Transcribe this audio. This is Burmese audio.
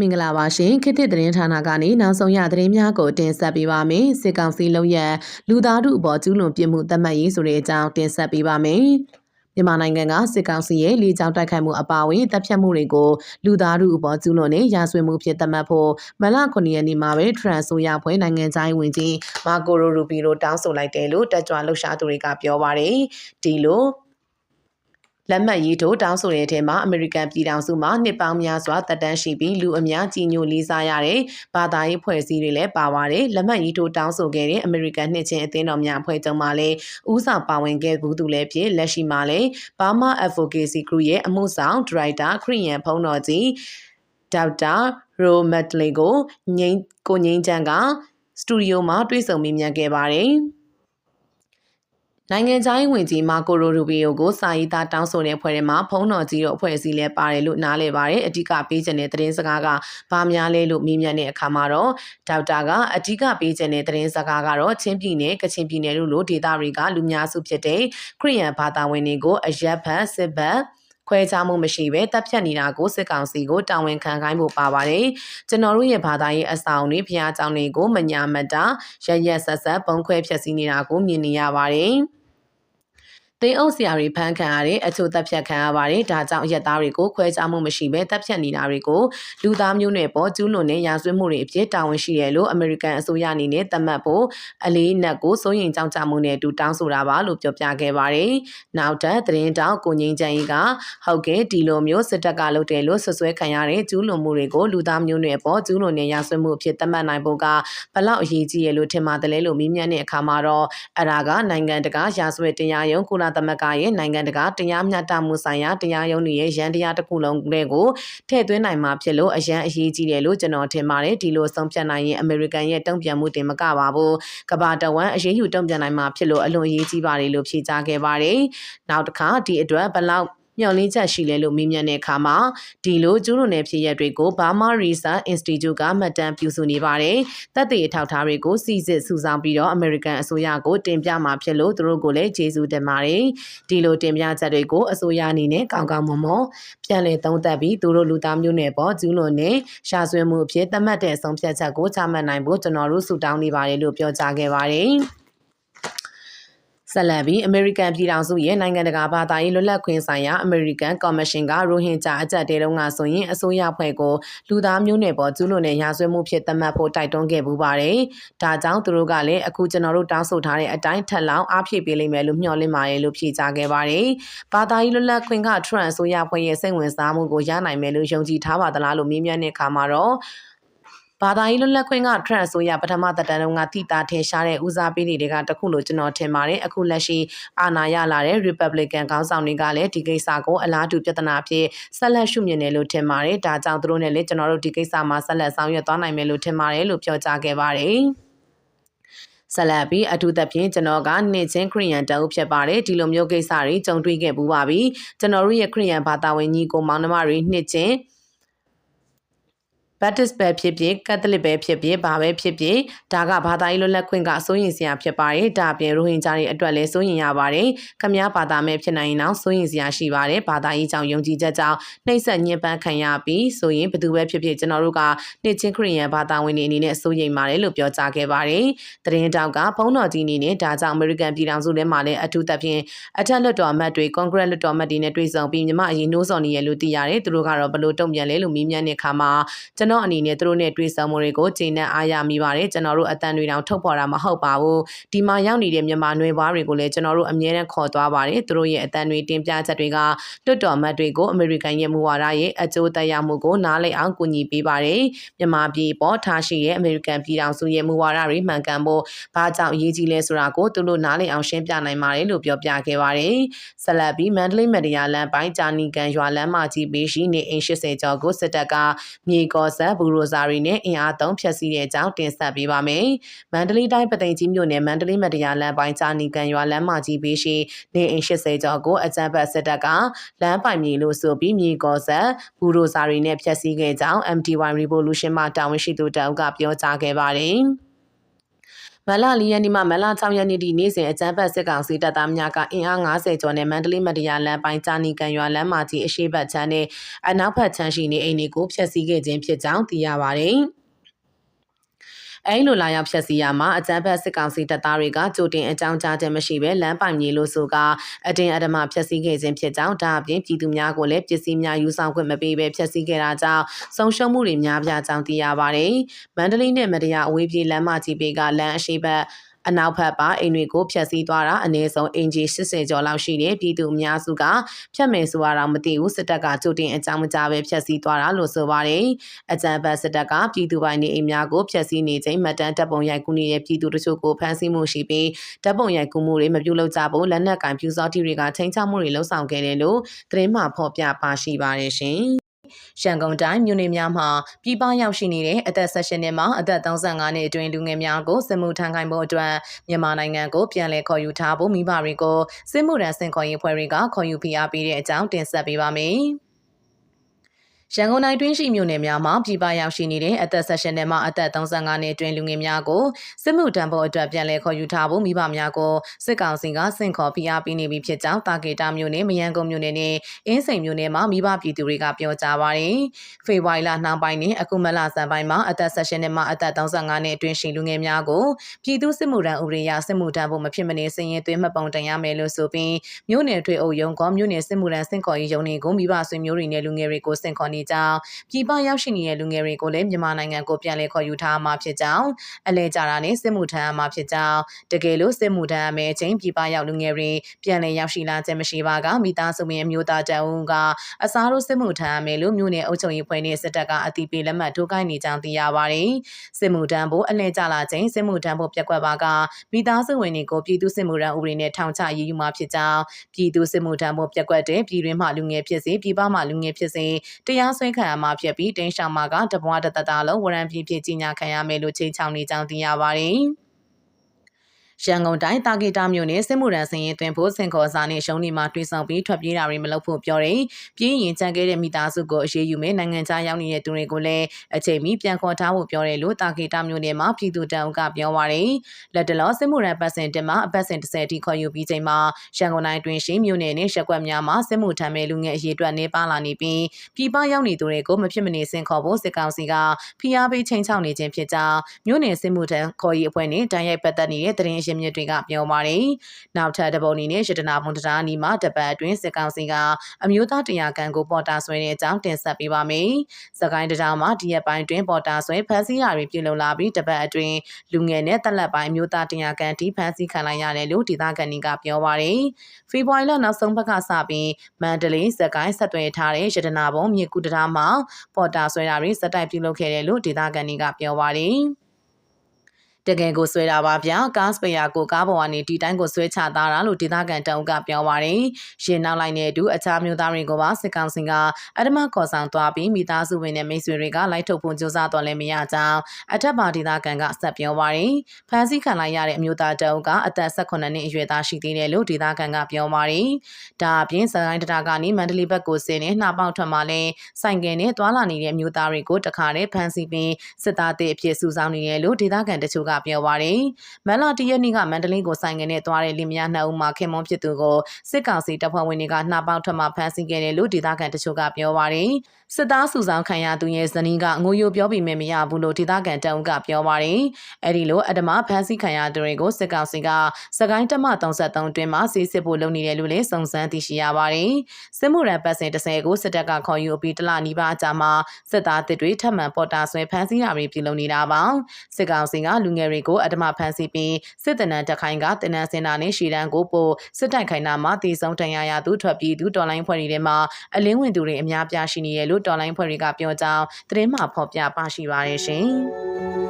မင်္ဂလာပါရှင်ခေတ်သစ်သတင်းဌာနကနေနောက်ဆုံးရသတင်းများကိုတင်ဆက်ပေးပါမယ်စစ်ကောင်စီလုံရလူသားထုအပေါ်ကျူးလွန်ပြစ်မှုသတ်မှတ်ရေးဆိုတဲ့အကြောင်းတင်ဆက်ပေးပါမယ်မြန်မာနိုင်ငံကစစ်ကောင်စီရဲ့လေကြောင်းတိုက်ခိုက်မှုအပါအဝင်တပ်ဖြတ်မှုတွေကိုလူသားထုအပေါ်ကျူးလွန်တဲ့ရာဇဝတ်မှုဖြစ်သတ်မှတ်ဖို့မလ9ရက်နေ့မှာပဲထရန်ဆိုရဖွဲ့နိုင်ငံသားဝင်ကြီးမာကိုရိုရူပီလိုတောင်းဆိုလိုက်တယ်လို့တက်ကြွလှုပ်ရှားသူတွေကပြောပါတယ်ဒီလို လက်မှတ်ရေးထိုးတောင်းဆိုတဲ့အထက်မှာအမေရိကန်ပြည်ထောင်စုမှာနှစ်ပေါင်းများစွာတက်တန်းရှိပြီးလူအများကြီးညိုလေးစားရတဲ့ဘာသာရေးဖွဲ့စည်းတွေလည်းပါပါတယ်လက်မှတ်ရေးထိုးတောင်းဆိုခဲ့တဲ့အမေရိကန်နှစ်ချင်းအသင်းတော်များအဖွဲ့ချုပ်မှလည်းဦးဆောင်ပါဝင်ခဲ့ဘူးသူလည်းဖြစ်လက်ရှိမှာလည်း Burma Advocacy Group ရဲ့အမှုဆောင်ဒရိုက်တာခရီးယန်ဖုံးတော်ကြီးဒေါက်တာရိုမက်တလီကိုငိမ့်ကိုငိမ့်ချန်ကစတူဒီယိုမှာတွေ့ဆုံမေးမြန်းခဲ့ပါတယ်။ နိုင်ငံခြားရေးဝန်ကြီးမာကိုရိုရူဘီယိုကိုစာရေးသားတောင်းဆိုတဲ့အဖွဲ့ထဲမှာဖုံးတော်ကြီးတို့အဖွဲ့အစည်းလည်းပါတယ်လို့နားလည်ပါတယ်အဓိကပေးချင်တဲ့သတင်းစကားကဘာများလဲလို့မေးမြန်းတဲ့အခါမှာတော့ဒေါက်တာကအဓိကပေးချင်တဲ့သတင်းစကားကတော့ချင်းပြည်နယ်ကချင်ပြည်နယ်တို့လိုဒေသတွေကလူများစုဖြစ်တဲ့ခရီးယန်ဘာသာဝင်တွေကိုအရက်ဖတ်စစ်ဘတ် ခွဲခြားမှုမရှိဘဲတပ်ဖြတ်နေတာကိုစစ်ကောင်စီကိုတာဝန်ခံခိုင်းဖို့ပါပါတယ်။ကျွန်တော်တို့ရဲ့ဘာသာရေးအဆောင်တွေဖျားကြောင်တွေကိုမညာမတာရရက်ဆက်ဆက်ပုံခွဲဖျက်ဆီးနေတာကိုမြင်နေရပါတယ်။ သိန်းအုပ်ဆရာတွေဖမ်းခံရတဲ့အချို့တပ်ဖြတ်ခံရပါတယ်ဒါကြောင့်ရက်သားတွေကိုခွဲခြားမှုမရှိဘဲတပ်ဖြတ်နေတာတွေကိုလူသားမျိုးနွယ်ပေါ်ကျူးလွန်တဲ့ရာဇဝတ်မှုတွေအဖြစ်တာဝန်ရှိတယ်လို့အမေရိကန်အစိုးရအနေနဲ့သတ်မှတ်ဖို့အလေးနက်ကိုစိုးရိမ်ကြောက်ကြမှုနဲ့အတူတောင်းဆိုတာပါလို့ပြောပြခဲ့ပါတယ်နောက်ထပ်သတင်းတောက်ကိုငင်းချန်ကြီးကဟုတ်ကဲ့ဒီလိုမျိုးစစ်တပ်ကလုပ်တယ်လို့ဆွဆွဲခံရတဲ့ကျူးလွန်မှုတွေကိုလူသားမျိုးနွယ်ပေါ်ကျူးလွန်တဲ့ရာဇဝတ်မှုအဖြစ်သတ်မှတ်နိုင်ဖို့ကဘလောက်အရေးကြီးရလို့ထင်ပါတယ်လို့မေးမြန်းတဲ့အခါမှာတော့အရာကနိုင်ငံတကာရာဇဝတ်တရားရုံးကုလသမဂ္ဂရဲ့နိုင်ငံတကာတရားမျှတမှုဆိုင်ရာတရားရုံးတွေရဲ့ရန်တရားတစ်ခုလုံးတွေကိုထည့်သွင်းနိုင်မှာဖြစ်လို့အရန်အရေးကြီးတယ်လို့ကျွန်တော်ထင်ပါတယ်ဒီလိုဆုံးဖြတ်နိုင်ရင်အမေရိကန်ရဲ့တုံ့ပြန်မှုတင်မကပါဘူးကဘာတဝမ်အရေးယူတုံ့ပြန်နိုင်မှာဖြစ်လို့အလွန်အရေးကြီးပါတယ်လို့ဖြေကြားခဲ့ပါတယ်နောက်တစ်ခါဒီအတွက်ဘလောက် မျှော်လင့်ချက်ရှိလဲလို့မေးမြန်းတဲ့အခါမှာဒီလိုကျူးလွန်တဲ့ဖြစ်ရပ်တွေကို Burma Research Institute ကမှတ်တမ်းပြုစုနေပါတယ်။တပ်တွေအထောက်ထားတွေကိုစီစစ်စုဆောင်းပြီးတော့ American အစိုးရကိုတင်ပြမှာဖြစ်လို့သူတို့ကိုလည်းကျေးဇူးတင်ပါတယ်။ဒီလိုတင်ပြချက်တွေကိုအစိုးရအနေနဲ့ကောင်းကောင်းမွန်မွန်ပြန်လည်သုံးသပ်ပြီးသူတို့လူသားမျိုးနယ်ပေါ်ကျူးလွန်တဲ့ရှာဆွဲမှုအဖြစ်သတ်မှတ်တဲ့အဆုံးဖြတ်ချက်ကိုချမှတ်နိုင်ဖို့ကျွန်တော်တို့ဆုတောင်းနေပါတယ်လို့ပြောကြားခဲ့ပါတယ်။ ဆက်လက်ပြီးအမေရိကန်ပြည်ထောင်စုရဲ့နိုင်ငံတကာဘာသာရေးလွတ်လပ်ခွင့်ဆိုင်ရာအမေရိကန်ကော်မရှင်ကရိုဟင်ဂျာအကြက်တဲတုံးကဆိုရင်အစိုးရဖွဲ့ကိုလူသားမျိုးနွယ်ပေါ်ကျူးလွန်တဲ့ရာဇဝတ်မှုဖြစ်သတ်မှတ်ဖို့တိုက်တွန်းခဲ့ပူပါတယ်။ဒါကြောင့်သူတို့ကလည်းအခုကျွန်တော်တို့တောင်းဆိုထားတဲ့အတိုင်းထက်လောင်းအားဖြည့်ပေးလိမ့်မယ်လို့မျှော်လင့်ပါတယ်လို့ဖြေကြားခဲ့ပါတယ်။ဘာသာရေးလွတ်လပ်ခွင့်ကထရန့်အစိုးရဖွဲ့ရဲ့စိတ်ဝင်စားမှုကိုရနိုင်မယ်လို့ယုံကြည်ထားပါသလားလို့မေးမြန်းတဲ့အခါမှာတော့ ဘာသာရေးလွတ်လပ်ခွင့်ကထရန့်ဆိုရပထမသက်တမ်းတုန်းကတိတာထင်ရှားတဲ့ဦးစားပေးတွေကတခုလို့ကျွန်တော်ထင်ပါတယ်အခုလက်ရှိအာဏာရလာတဲ့ Republican ခေါင်းဆောင်တွေကလည်းဒီကိစ္စကိုအလားတူပြဿနာဖြစ်ဆက်လက်ရှုမြင်တယ်လို့ထင်ပါတယ်ဒါကြောင့်သူတို့နဲ့လည်းကျွန်တော်တို့ဒီကိစ္စမှာဆက်လက်ဆောင်ရွက်သွားနိုင်မယ်လို့ထင်ပါတယ်လို့ပြောကြားခဲ့ပါတယ်ဆက်လက်ပြီးအထူးသဖြင့်ကျွန်တော်ကနှစ်ချင်းခရီးယန်တအုပ်ဖြစ်ပါတယ်ဒီလိုမျိုးကိစ္စတွေကြုံတွေ့ခဲ့ပူပါပြီကျွန်တော်တို့ရဲ့ခရီးယန်ဘာသာဝင်ညီကိုမောင်နှမတွေနှစ်ချင်း ဘတ်တစ်ပဲဖြစ်ဖြစ်ကက်သလစ်ပဲဖြစ်ဖြစ်ဘာပဲဖြစ်ဖြစ်ဒါကဘာသာရေးလွတ်လပ်ခွင့်ကစိုးရင်စရာဖြစ်ပါတယ်ဒါအပြင်ရိုဟင်ဂျာတွေအတွက်လည်းစိုးရင်ရပါတယ်ခမည်းဘာသာမဲ့ဖြစ်နိုင်ရင်တော့စိုးရင်စရာရှိပါတယ်ဘာသာရေးကြောင့်ယုံကြည်ချက်ကြောင့်နှိမ့်ဆက်ညှဉ်းပန်းခံရပြီးဆိုရင်ဘယ်သူပဲဖြစ်ဖြစ်ကျွန်တော်တို့ကနှစ်ချင်းခရီးယန်ဘာသာဝင်တွေအနေနဲ့စိုးရင်ပါတယ်လို့ပြောကြားခဲ့ပါတယ်တရင်တောက်ကဘုံတော်ကြီးအနေနဲ့ဒါကြောင့်အမေရိကန်ပြည်ထောင်စုထဲမှာလည်းအထူးသဖြင့်အထက်လွှတ်တော်အမတ်တွေကွန်ဂရက်လွှတ်တော်အမတ်တွေနဲ့တွေ့ဆုံပြီးမြမအရင်နှိုးဆော်နေရလို့သိရတယ်သူတို့ကတော့ဘလို့တုံ့ပြန်လဲလို့မေးမြန်းတဲ့အခါမှာကျွန်တော်အနေနဲ့သူတို့နဲ့တွေ့ဆုံမှုတွေကိုချိန်နဲ့အားရမိပါတယ်ကျွန်တော်တို့အတန်တွေတောင်ထုတ်ဖော်တာမဟုတ်ပါဘူးဒီမှာရောက်နေတဲ့မြန်မာနွယ်ဘွားတွေကိုလည်းကျွန်တော်တို့အမြဲတမ်းခေါ်သွားပါတယ်သူတို့ရဲ့အတန်တွေတင်ပြချက်တွေကလွတ်တော်မတ်တွေကိုအမေရိကန်ရဲ့မူဝါဒရဲ့အကျိုးသက်ရောက်မှုကိုနားလည်အောင်ကူညီပေးပါတယ်မြန်မာပြည်ပေါ်ထားရှိရဲ့အမေရိကန်ပြည်ထောင်စုရဲ့မူဝါဒတွေမှန်ကန်ဖို့ဘာကြောင့်အရေးကြီးလဲဆိုတာကိုသူတို့နားလည်အောင်ရှင်းပြနိုင်ပါတယ်လို့ပြောပြခဲ့ပါတယ်ဆက်လက်ပြီးမန္တလေးမဒီယာလန်ပိုင်းဂျာနီကန်ရွာလမ်းမကြီးပေးရှိနေအိမ်80ကျော်ကိုစစ်တပ်ကမြေကော်ဆက်ဘူရိုဇာရီနဲ့အင်အားသုံးဖျက်ဆီးတဲ့အကြောင်းတင်ဆက်ပေးပါမယ်။မန္တလေးတိုင်းပသိမ်ကြီးမြို့နယ်မန္တလေးမတရားလမ်းပိုင်းကြာနီကန်ရွာလမ်းမကြီးဘေးရှိနေအိမ်80ကျော်ကိုအကြမ်းဖက်စစ်တပ်ကလမ်းပိုင်မြေလို့ဆိုပြီးမြေကော်ဆက်ဘူရိုဇာရီနဲ့ဖျက်ဆီးခဲ့ကြောင်း MTY Revolution မှတာဝန်ရှိသူတအုပ်ကပြောကြားခဲ့ပါတယ်။ မလ၄ရက်နေ့မှမလ6ရက်နေ့ထိနေ့စဉ်အကြမ်းဖက်စစ်ကောင်စီတပ်သားများကအင်အား90ကျော်နဲ့မန္တလေးမတရားလမ်းပိုင်းကြာနီကန်ရွာလမ်းမကြီးအရှိတ်ဘက်ချမ်းနဲ့အနောက်ဘက်ချမ်းရှိနေအိမ်တွေကိုဖျက်ဆီးခဲ့ခြင်းဖြစ်ကြောင်းသိရပါတယ်။ အဲလိုလာရောက်ဖြတ်စီရမှာအကြမ်းဖက်စစ်ကောင်စီတပ်သားတွေကကြိုတင်အကြောင်းကြားခြင်းမရှိဘဲလမ်းပိုင်မြေလို့ဆိုကအတင်းအဓမ္မဖြတ်စီခဲ့ခြင်းဖြစ်ကြောင်းဒါအပြင်ပြည်သူများကိုလည်းပစ္စည်းများယူဆောင်ခွင့်မပေးဘဲဖြတ်စီခဲ့တာကြောင့်ဆုံးရှုံးမှုတွေများပြားကြောင်းသိရပါတယ်။မန္တလေးနဲ့မတရားအဝေးပြေးလမ်းမကြီးပေကလမ်းအရှိဘက် အနောက်ဘက်ပါအိမ်တွေကိုဖျက်ဆီးသွားတာအနည်းဆုံးအင်ဂျီ80ကျော်လောက်ရှိတယ်ပြည်သူအများစုကဖျက်မယ်ဆိုတာတော့မသိဘူးစစ်တပ်ကကြိုတင်အကြောင်းမကြားပဲဖျက်ဆီးသွားတာလို့ဆိုပါတယ်အကြံဖတ်စစ်တပ်ကပြည်သူပိုင်းနေအိမ်များကိုဖျက်ဆီးနေချိန်မှတ်တမ်းတပ်ပုံရိုက်ကူးနေတဲ့ပြည်သူတို့ချို့ကိုဖမ်းဆီးမှုရှိပြီးတပ်ပုံရိုက်ကူးမှုတွေမပြုလုပ်ကြဖို့လက်နက်ကင်ဖြူစောတိတွေကချိန်ချမှုတွေလှုံ့ဆော်ခဲ့တယ်လို့သတင်းမှဖော်ပြပါရှိပါတယ်ရှင် ရန်ကုန်တိုင်းမြို့နယ်များမှာပြည်ပရောက်ရှိနေတဲ့အသက်16နှစ်မှအသက်35နှစ်အတွင်းလူငယ်များကိုစစ်မှုထမ်းခိုင်းဖို့အတွက်မြန်မာနိုင်ငံကိုပြန်လည်ခေါ်ယူထားဖို့မိဘတွေကိုစစ်မှုထမ်းစင်ခေါ်ရေးဖွဲ့တွေကခေါ်ယူဖိအားပေးတဲ့အကြောင်းတင်ဆက်ပေးပါမယ်။ ရန်ကုန်တိုင်းတွင်းရှိမြို့နယ်များမှာပြည်ပရောက်ရှိနေတဲ့အသက်16နှစ်မှအသက်35နှစ်အတွင်းလူငယ်များကိုစစ်မှုထမ်းဖို့အတွက်ပြန်လည်ခေါ်ယူထားဖို့မိဘများကိုစစ်ကောင်စီကစင့်ခေါ်ဖိအားပေးနေပြီဖြစ်ကြောင်းတာကေတာမြို့နယ်မယန်းကုန်းမြို့နယ်နဲ့အင်းစိန်မြို့နယ်မှာမိဘပြည်သူတွေကပြောကြားပါတယ်။ဖေဖော်ဝါရီလနှောင်းပိုင်းနဲ့အခုမလဆန်ပိုင်းမှာအသက်16နှစ်မှအသက်35နှစ်အတွင်းရှိလူငယ်များကိုပြည်သူစစ်မှုထမ်းဥပဒေအရစစ်မှုထမ်းဖို့မဖြစ်မနေစည်ရင်သွင်းမှတ်ပုံတင်ရမယ်လို့ဆိုပြီးမြို့နယ်ထွေအုပ်ရုံးကမြို့နယ်စစ်မှုထမ်းစင့်ခေါ်ရေးရုံးတွေကိုမိဘဆွေမျိုးတွေနဲ့လူငယ်တွေကိုစင့်ခေါ်နေကြောင်းပြည်ပရောက်ရှိနေတဲ့လူငယ်တွေကိုလည်းမြန်မာနိုင်ငံကိုပြန်လည်ခေါ်ယူထားမှာဖြစ်ကြောင်းအလဲကြတာနဲ့စစ်မှုထမ်းမှာဖြစ်ကြောင်းတကယ်လို့စစ်မှုထမ်းအမဲချင်းပြည်ပရောက်လူငယ်တွေပြန်လည်ရောက်ရှိလာခြင်းမရှိပါကမိသားစုဝင်အမျိုးသားတအုံးကအစားတို့စစ်မှုထမ်းအမဲလို့မြို့နယ်အုပ်ချုပ်ရေးဖွဲ့နဲ့စစ်တပ်ကအတိပေးလက်မှတ်ထိုးကိုင်းနေကြောင်းသိရပါတယ်စစ်မှုထမ်းဖို့အလဲကြလာခြင်းစစ်မှုထမ်းဖို့ပြက်ကွက်ပါကမိသားစုဝင်တွေကိုပြည်သူစစ်မှုထမ်းဥပဒေနဲ့ထောင်ချရေးယူမှာဖြစ်ကြောင်းပြည်သူစစ်မှုထမ်းဖို့ပြက်ကွက်တဲ့ပြည်တွင်းမှလူငယ်ဖြစ်စေပြည်ပမှလူငယ်ဖြစ်စေတရားစွဲခံရမှာဖြစ်ပြီးတင်းရှောင်မှာကတပွားတတတလုံးဝရံပြည့်ပြည့်ကြီးညာခံရမယ်လို့ချိန်ချောင်းနေကြောင်းသိရပါတယ်။ ရန်ကုန်တိုင်းတာဂီတာမြို့နယ်စစ်မှုရန်စင်ရင်တွင်ဖို့စင်ခေါ်စာနဲ့ရှုံးနေမှာတွင်ဆောင်ပြီးထွက်ပြေးတာတွေမလုပ်ဖို့ပြောတယ်။ပြည်ရင်ကြံခဲ့တဲ့မိသားစုကိုအရေးယူမယ်နိုင်ငံခြားရောက်နေတဲ့သူတွေကိုလည်းအချိန်မီပြန်ခေါ်ထားဖို့ပြောတယ်လို့တာဂီတာမြို့နယ်မှာပြည်သူတအုပ်ကပြောပါရယ်။လက်တလောစစ်မှုရန်ပတ်စင်တင်မှာအပတ်စဉ်30တိခေါ်ယူပြီးချိန်မှာရန်ကုန်တိုင်းတွင်ရှိမြို့နယ်နဲ့ရက်ကွက်များမှာစစ်မှုထမ်းမဲ့လူငယ်အရေးအတွက်နေပါလာနေပြီးပြည်ပရောက်နေသူတွေကိုမဖြစ်မနေစင်ခေါ်ဖို့စစ်ကောင်စီကဖိအားပေးချိန်ချောက်နေခြင်းဖြစ်ကြောင်းမြို့နယ်စစ်မှုထမ်းခေါ်ရေးအဖွဲ့နဲ့တန်ရိုက်ပတ်သက်နေတဲ့သတင်းရင်းမြစ်တွေကပြောပါတယ်။နောက်ထပ်တပုံအနေနဲ့ရတနာမွန်တရားနီမှာတပတ်အတွင်းစစ်ကောင်စီကအမျိုးသားတရားခံကိုပေါ်တာဆွဲတဲ့အကြောင်းတင်ဆက်ပေးပါမယ်။စကိုင်းတရားမှာဒီရက်ပိုင်းတွင်ပေါ်တာဆွဲဖမ်းဆီးရာတွေပြုလုပ်လာပြီးတပတ်အတွင်းလူငယ်နဲ့တက်လက်ပိုင်းအမျိုးသားတရားခံတီးဖမ်းဆီးခံလိုက်ရတယ်လို့ဒေသခံတွေကပြောပါတယ်။ဖေဖော်ဝါရီလနောက်ဆုံးပတ်ကစပြီးမန္တလေးစကိုင်းဆက်သွယ်ထားတဲ့ရတနာဘုံမြေကူတရားမှာပေါ်တာဆွဲတာတွေစက်တိုက်ပြုလုပ်ခဲ့တယ်လို့ဒေသခံတွေကပြောပါတယ်။ တကယ်ကိုဆွဲတာပါဗျာကားစပယာကိုကားပေါ်ကနေဒီတိုင်းကိုဆွဲချသားတာလို့ဒေသခံတအုပ်ကပြောပါတယ်ရင်နောက်လိုက်တဲ့အတူအခြားမျိုးသားတွေကိုပါစစ်ကောင်စီကအဓမ္မခေါ်ဆောင်သွားပြီးမိသားစုဝင်နဲ့မိတ်ဆွေတွေကလိုက်ထုတ်ဖို့ကြိုးစားတော့လည်းမရကြောင်းအထက်ပါဒေသခံကဆက်ပြောပါတယ်ဖမ်းဆီးခံလိုက်ရတဲ့အမျိုးသားတအုပ်ကအသက်18နှစ်အရွယ်သားရှိသေးတယ်လို့ဒေသခံကပြောပါတယ်ဒါအပြင်စကိုင်းတတာကနေမန္တလေးဘက်ကိုဆင်းနေနှာပေါက်ထွက်မှလည်းဆိုင်ကယ်နဲ့သွာလာနေတဲ့အမျိုးသားတွေကိုတခါတည်းဖမ်းဆီးပြီးစစ်သားတွေအဖြစ်စုဆောင်းနေတယ်လို့ဒေသခံတချို့ကပြောပါတယ်။မန်လာတရက်နေ့ကမန္တလေးကိုဆိုင်ငယ်နဲ့သွားတဲ့လင်မယားနှစ်ဦးမှာခင်မွန်းဖြစ်သူကိုစစ်ကောင်စီတပ်ဖွဲ့ဝင်တွေကနှာပေါက်ထမှဖမ်းဆီးခဲ့တယ်လို့ဒေသခံတချို့ကပြောပါတယ်။စစ်သားစုဆောင်ခံရသူရဲ့ဇနီးကငိုယိုပြောပြီးမရဘူးလို့ဒေသခံတအုပ်ကပြောပါတယ်။အဲဒီလိုအဓမ္မဖမ်းဆီးခံရသူတွေကိုစစ်ကောင်စီကစကိုင်းတမ33တွင်မှစီးစစ်ဖို့လုပ်နေတယ်လို့လည်းစုံစမ်းသိရှိရပါတယ်။စစ်မှုရန်ပတ်စဉ်30ကိုစစ်တပ်ကခေါ်ယူပြီးတလနီးပါးကြာမှစစ်သားတစ်တွေထပ်မံပေါ်တာဆွဲဖမ်းဆီးတာတွေပြုလုပ်နေတာပါ။စစ်ကောင်စီကလူငယ်တွေကိုအဓမ္မဖမ်းဆီးပြီးစစ်တနန်တက်ခိုင်ကတနန်စင်တာနဲ့ရှီတန်းကိုပို့စစ်တိုက်ခိုင်နာမှာတည်ဆုံးတန်ရာရသူထွက်ပြေးသူတော်လိုင်းဖွဲ့တွေထဲမှာအလင်းဝင်သူတွေအများပြားရှိနေရလို့တော်လိုင်းဖွဲ့တွေကပြောကြောင်းသတင်းမှဖော်ပြပါရှိပါတယ်ရှင်။